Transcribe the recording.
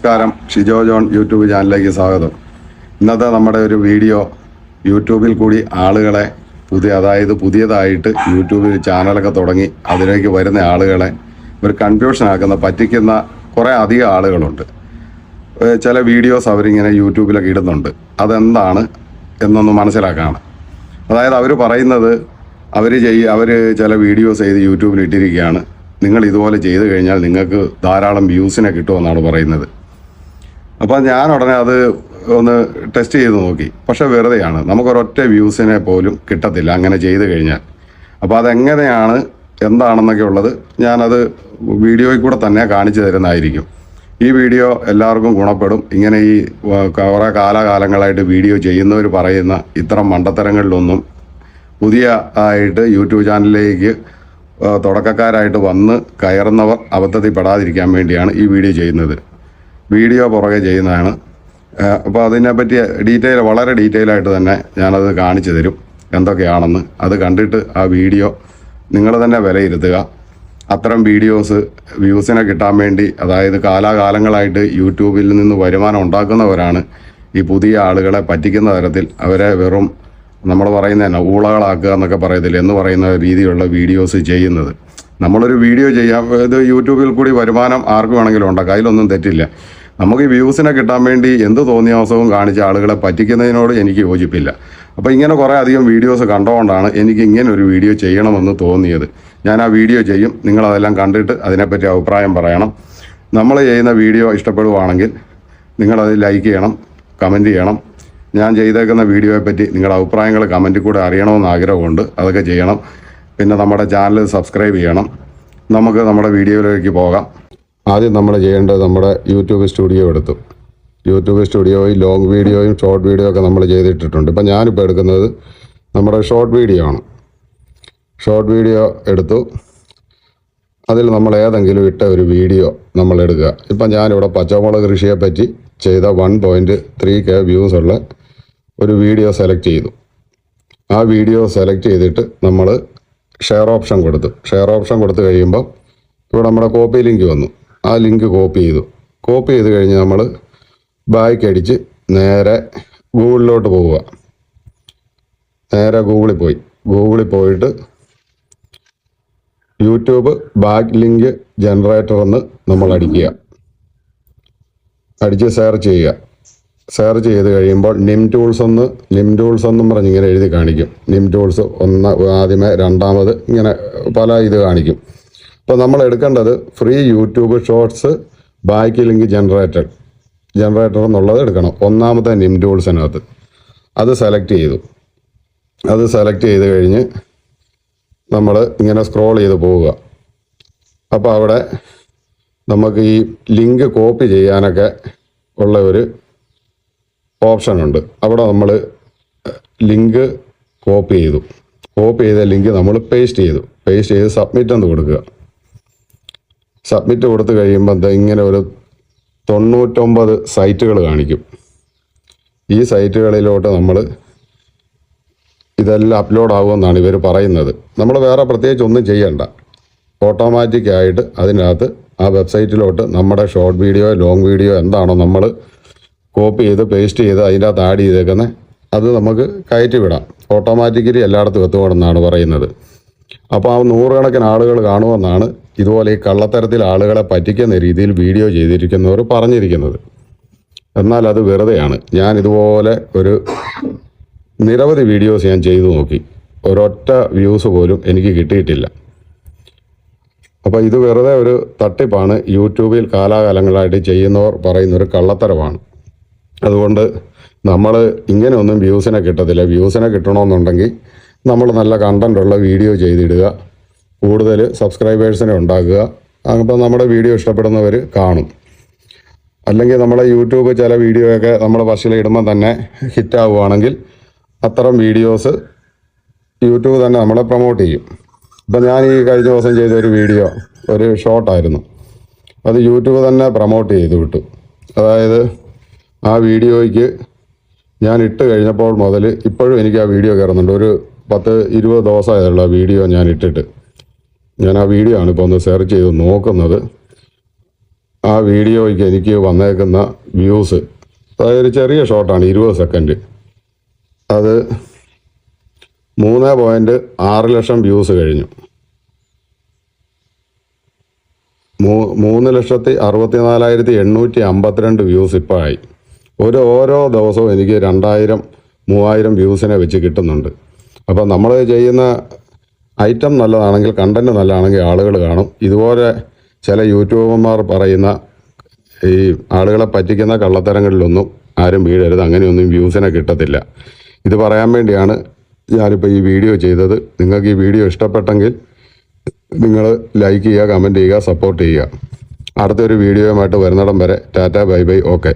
നമസ്കാരം. Shijo John YouTube ചാനലിലേക്ക് സ്വാഗതം. ഇന്നത്തെ നമ്മുടെ ഒരു വീഡിയോ യൂട്യൂബിൽ കൂടി ആളുകളെ പുതിയ അതായത് പുതിയതായിട്ട് യൂട്യൂബിൽ ചാനലൊക്കെ തുടങ്ങി അതിലേക്ക് വരുന്ന ആളുകളെ ഒരു കൺഫ്യൂഷൻ ആക്കുന്ന പറ്റിക്കുന്ന കുറേ അധികം ആളുകളുണ്ട്. ചില വീഡിയോസ് അവരിങ്ങനെ യൂട്യൂബിലൊക്കെ ഇടുന്നുണ്ട്. അതെന്താണ് എന്നൊന്ന് മനസ്സിലാക്കാണ്. അതായത് അവർ പറയുന്നത് അവർ ചെയ്യ അവർ ചില വീഡിയോസ് ചെയ്ത് യൂട്യൂബിൽ ഇട്ടിരിക്കുകയാണ്. നിങ്ങൾ ഇതുപോലെ ചെയ്തു കഴിഞ്ഞാൽ നിങ്ങൾക്ക് ധാരാളം വ്യൂസിനെ കിട്ടുമെന്നാണ് പറയുന്നത്. അപ്പോൾ ഞാൻ ഉടനെ അത് ഒന്ന് ടെസ്റ്റ് ചെയ്ത് നോക്കി. പക്ഷെ വെറുതെയാണ്. നമുക്കൊരൊറ്റ വ്യൂസിനെ പോലും കിട്ടത്തില്ല അങ്ങനെ ചെയ്ത് കഴിഞ്ഞാൽ. അപ്പോൾ അതെങ്ങനെയാണ് എന്താണെന്നൊക്കെ ഉള്ളത് ഞാനത് വീഡിയോയിൽ കൂടെ തന്നെ കാണിച്ചു തരുന്നതായിരിക്കും. ഈ വീഡിയോ എല്ലാവർക്കും ഗുണപ്പെടും. ഇങ്ങനെ ഈ കുറേ കാലാകാലങ്ങളായിട്ട് വീഡിയോ ചെയ്യുന്നവർ പറയുന്ന ഇത്തരം മണ്ടത്തരങ്ങളിലൊന്നും പുതിയ ആയിട്ട് യൂട്യൂബ് ചാനലിലേക്ക് തുടക്കക്കാരായിട്ട് വന്ന് കയറുന്നവർ അബദ്ധത്തിൽ പെടാതിരിക്കാൻ വേണ്ടിയാണ് ഈ വീഡിയോ ചെയ്യുന്നത്. വീഡിയോ പുറകെ ചെയ്യുന്നതാണ്. അപ്പോൾ അതിനെപ്പറ്റി ഡീറ്റെയിൽ വളരെ ഡീറ്റെയിൽ ആയിട്ട് തന്നെ ഞാനത് കാണിച്ചു തരും എന്തൊക്കെയാണെന്ന്. അത് കണ്ടിട്ട് ആ വീഡിയോ നിങ്ങൾ തന്നെ വിലയിരുത്തുക. അത്തരം വീഡിയോസ് വ്യൂസിനെ കിട്ടാൻ വേണ്ടി അതായത് കാലാകാലങ്ങളായിട്ട് യൂട്യൂബിൽ നിന്ന് വരുമാനം ഉണ്ടാക്കുന്നവരാണ് ഈ പുതിയ ആളുകളെ പറ്റിക്കുന്ന തരത്തിൽ അവരെ വെറും നമ്മൾ പറയുന്ന തന്നെ ഊളകളാക്കുക എന്നൊക്കെ പറയത്തില്ല എന്ന് പറയുന്ന രീതിയിലുള്ള വീഡിയോസ് ചെയ്യുന്നത്. നമ്മളൊരു വീഡിയോ ചെയ്യാം. ഇത് യൂട്യൂബിൽ കൂടി വരുമാനം ആർക്ക് വേണമെങ്കിലും ഉണ്ടാക്കാം. അതിലൊന്നും തെറ്റില്ല. നമുക്ക് വ്യൂസിനെ കിട്ടാൻ വേണ്ടി എന്ത് തോന്നിയ അവസരവും കാണിച്ച ആളുകളെ പറ്റിക്കുന്നതിനോട് എനിക്ക് യോജിപ്പില്ല. അപ്പോൾ ഇങ്ങനെ കുറേ അധികം വീഡിയോസ് കണ്ടുകൊണ്ടാണ് എനിക്ക് ഇങ്ങനെ ഒരു വീഡിയോ ചെയ്യണമെന്ന് തോന്നിയത്. ഞാൻ ആ വീഡിയോ ചെയ്യും. നിങ്ങളതെല്ലാം കണ്ടിട്ട് അതിനെപ്പറ്റി അഭിപ്രായം പറയണം. നമ്മൾ ചെയ്യുന്ന വീഡിയോ ഇഷ്ടപ്പെടുവാണെങ്കിൽ നിങ്ങളത് ലൈക്ക് ചെയ്യണം കമന്റ് ചെയ്യണം. ഞാൻ ചെയ്തേക്കുന്ന വീഡിയോയെ പറ്റി നിങ്ങളുടെ അഭിപ്രായങ്ങൾ കമന്റിൽ കൂടെ അറിയണമെന്ന് ആഗ്രഹമുണ്ട്. അതൊക്കെ ചെയ്യണം. പിന്നെ നമ്മുടെ ചാനൽ സബ്സ്ക്രൈബ് ചെയ്യണം. നമുക്ക് നമ്മുടെ വീഡിയോയിലേക്ക് പോകാം. ആദ്യം നമ്മൾ ചെയ്യേണ്ടത് നമ്മുടെ യൂട്യൂബ് സ്റ്റുഡിയോ എടുത്തു. യൂട്യൂബ് സ്റ്റുഡിയോയും ലോങ് വീഡിയോയും ഷോർട്ട് വീഡിയോ ഒക്കെ നമ്മൾ ചെയ്തിട്ടിട്ടുണ്ട്. ഇപ്പം ഞാനിപ്പോൾ എടുക്കുന്നത് നമ്മുടെ ഷോർട്ട് വീഡിയോ ആണ്. ഷോർട്ട് വീഡിയോ എടുത്തു. അതിൽ നമ്മൾ ഏതെങ്കിലും ഇട്ട ഒരു വീഡിയോ നമ്മൾ എടുക്കുക. ഇപ്പം ഞാനിവിടെ പച്ചമുളക് കൃഷിയെ പറ്റി ചെയ്ത one point three K views ഉള്ള ഒരു വീഡിയോ സെലക്ട് ചെയ്തു. ആ വീഡിയോ സെലക്ട് ചെയ്തിട്ട് നമ്മൾ ഷെയർ ഓപ്ഷൻ കൊടുത്തു. ഷെയർ ഓപ്ഷൻ കൊടുത്തു കഴിയുമ്പോൾ ഇവിടെ നമ്മുടെ കോപ്പി ലിങ്ക് വന്നു. ആ ലിങ്ക് കോപ്പി ചെയ്തു. കോപ്പി ചെയ്ത് കഴിഞ്ഞ് നമ്മൾ ബാക്ക് അടിച്ച് നേരെ ഗൂഗിളിലോട്ട് പോവുക. നേരെ ഗൂഗിളിൽ പോയി. ഗൂഗിളിൽ പോയിട്ട് യൂട്യൂബ് ബാക്ക് ലിങ്ക് ജനറേറ്റർ എന്ന് നമ്മൾ അടിക്കുക. അടിച്ച് സെർച്ച് ചെയ്യുക. സെർച്ച് ചെയ്ത് കഴിയുമ്പോൾ നിം ടൂൾസ് ഒന്ന് നിം ടൂൾസ് എന്നും പറഞ്ഞ് ഇങ്ങനെ എഴുതി കാണിക്കും. നിം ടൂൾസ് ഒന്ന് ആദ്യമേ രണ്ടാമത് ഇങ്ങനെ പല ഇത് കാണിക്കും. അപ്പോൾ നമ്മൾ എടുക്കേണ്ടത് free YouTube shorts backlink generator generator എന്നുള്ളത് എടുക്കണം. ഒന്നാമത്തെ നിം ടൂൾസിനകത്ത് അത് സെലക്ട് ചെയ്തു. അത് സെലക്ട് ചെയ്ത് കഴിഞ്ഞ് നമ്മൾ ഇങ്ങനെ സ്ക്രോൾ ചെയ്ത് പോവുക. അപ്പോൾ അവിടെ നമുക്ക് ഈ ലിങ്ക് കോപ്പി ചെയ്യാനൊക്കെ ഉള്ള ഒരു ഓപ്ഷനുണ്ട് അവിടെ നമ്മൾ ലിങ്ക് കോപ്പി ചെയ്തു. കോപ്പി ചെയ്ത ലിങ്ക് നമ്മൾ പേസ്റ്റ് ചെയ്തു. പേസ്റ്റ് ചെയ്ത് സബ്മിറ്റ് എന്ന് കൊടുക്കുക. സബ്മിറ്റ് കൊടുത്തു കഴിയുമ്പോൾ ഇങ്ങനെ ഒരു തൊണ്ണൂറ്റൊമ്പത് സൈറ്റുകൾ കാണിക്കും. ഈ സൈറ്റുകളിലോട്ട് നമ്മൾ ഇതെല്ലാം അപ്ലോഡ് ആകുമെന്നാണ് ഇവർ പറയുന്നത്. നമ്മൾ വേറെ പ്രത്യേകിച്ച് ഒന്നും ചെയ്യണ്ട. ഓട്ടോമാറ്റിക്കായിട്ട് അതിനകത്ത് ആ വെബ്സൈറ്റിലോട്ട് നമ്മുടെ ഷോർട്ട് വീഡിയോ ലോങ് വീഡിയോ എന്താണോ നമ്മൾ കോപ്പി ചെയ്ത് പേസ്റ്റ് ചെയ്ത് അതിന്റെ അകത്ത് ആഡ് ചെയ്തേക്കുന്നത് അത് നമുക്ക് കയറ്റി വിടാം. ഓട്ടോമാറ്റിക്കലി എല്ലായിടത്തും എത്തുമെന്നാണ് പറയുന്നത്. അപ്പോൾ ആ നൂറുകണക്കിന് ആളുകൾ കാണുമെന്നാണ് ഇതുപോലെ ഈ കള്ളത്തരത്തിൽ ആളുകളെ പറ്റിക്കുന്ന രീതിയിൽ വീഡിയോ ചെയ്തിരിക്കുന്നവർ പറഞ്ഞിരിക്കുന്നത്. എന്നാൽ അത് വെറുതെയാണ്. ഞാൻ ഇതുപോലെ ഒരു നിരവധി വീഡിയോസ് ഞാൻ ചെയ്തു നോക്കി. ഒരൊറ്റ വ്യൂസ് പോലും എനിക്ക് കിട്ടിയിട്ടില്ല. അപ്പോൾ ഇത് വെറുതെ ഒരു തട്ടിപ്പാണ്. യൂട്യൂബിൽ കാലാകാലങ്ങളായിട്ട് ചെയ്യുന്നവർ പറയുന്ന ഒരു കള്ളത്തരമാണ്. അതുകൊണ്ട് നമ്മൾ ഇങ്ങനെയൊന്നും വ്യൂസിനെ കിട്ടത്തില്ല. വ്യൂസിനെ കിട്ടണമെന്നുണ്ടെങ്കിൽ നമ്മൾ നല്ല കണ്ടന്റുള്ള വീഡിയോ ചെയ്തിടുക. കൂടുതൽ സബ്സ്ക്രൈബേഴ്സിനെ ഉണ്ടാക്കുക. അപ്പോൾ നമ്മുടെ വീഡിയോ ഇഷ്ടപ്പെടുന്നവർ കാണും. അല്ലെങ്കിൽ നമ്മുടെ യൂട്യൂബ് ചില വീഡിയോയൊക്കെ നമ്മൾ ഫസ്റ്റിൽ ഇടുമ്പോൾ തന്നെ ഹിറ്റാവുകയാണെങ്കിൽ അത്തരം വീഡിയോസ് യൂട്യൂബ് തന്നെ നമ്മളെ പ്രൊമോട്ട് ചെയ്യും. ഇപ്പം ഞാൻ ഈ കഴിഞ്ഞ ദിവസം ചെയ്ത ഒരു വീഡിയോ ഒരു ഷോർട്ടായിരുന്നു അത് യൂട്യൂബ് തന്നെ പ്രൊമോട്ട് ചെയ്ത് വിട്ടു. അതായത് ആ വീഡിയോയ്ക്ക് ഞാൻ ഇട്ട് കഴിഞ്ഞപ്പോൾ മുതൽ ഇപ്പോഴും എനിക്ക് ആ വീഡിയോ കയറുന്നുണ്ട് ഒരു പത്ത് ഇരുപത് ദിവസമായതുള്ള വീഡിയോ ഞാൻ ഇട്ടിട്ട്. ഞാൻ ആ വീഡിയോ ആണ് ഇപ്പോൾ ഒന്ന് സെർച്ച് ചെയ്ത് നോക്കുന്നത്. ആ വീഡിയോയ്ക്ക് എനിക്ക് വന്നേക്കുന്ന വ്യൂസ് അതായത് ഒരു ചെറിയ ഷോട്ടാണ് ഇരുപത് സെക്കൻഡ് അത് മൂന്ന് പോയിന്റ് ആറ് ലക്ഷം വ്യൂസ് കഴിഞ്ഞു. മൂ മൂന്ന് ലക്ഷത്തി അറുപത്തി നാലായിരത്തി എണ്ണൂറ്റി അമ്പത്തിരണ്ട് വ്യൂസ് ഇപ്പോൾ ആയി ഒരു ഓരോ ദിവസവും എനിക്ക് രണ്ടായിരം മൂവായിരം വ്യൂസിനെ വെച്ച് കിട്ടുന്നുണ്ട്. അപ്പം നമ്മൾ ചെയ്യുന്ന ഐറ്റം നല്ലതാണെങ്കിൽ കണ്ടന്റ് നല്ലതാണെങ്കിൽ ആളുകൾ കാണും. ഇതുപോലെ ചില യൂട്യൂബർമാർ പറയുന്ന ഈ ആളുകളെ പറ്റിക്കുന്ന കള്ളത്തരങ്ങളിലൊന്നും ആരും വീഴരുത്. അങ്ങനെയൊന്നും വ്യൂസിനെ കിട്ടത്തില്ല. ഇത് പറയാൻ വേണ്ടിയാണ് ഞാനിപ്പോൾ ഈ വീഡിയോ ചെയ്തത്. നിങ്ങൾക്ക് ഈ വീഡിയോ ഇഷ്ടപ്പെട്ടെങ്കിൽ നിങ്ങൾ ലൈക്ക് ചെയ്യുക കമന്റ് ചെയ്യുക സപ്പോർട്ട് ചെയ്യുക. അടുത്തൊരു വീഡിയോയുമായിട്ട് വരുന്നിടം വരെ ടാറ്റ ബൈ ബൈ ഓക്കെ.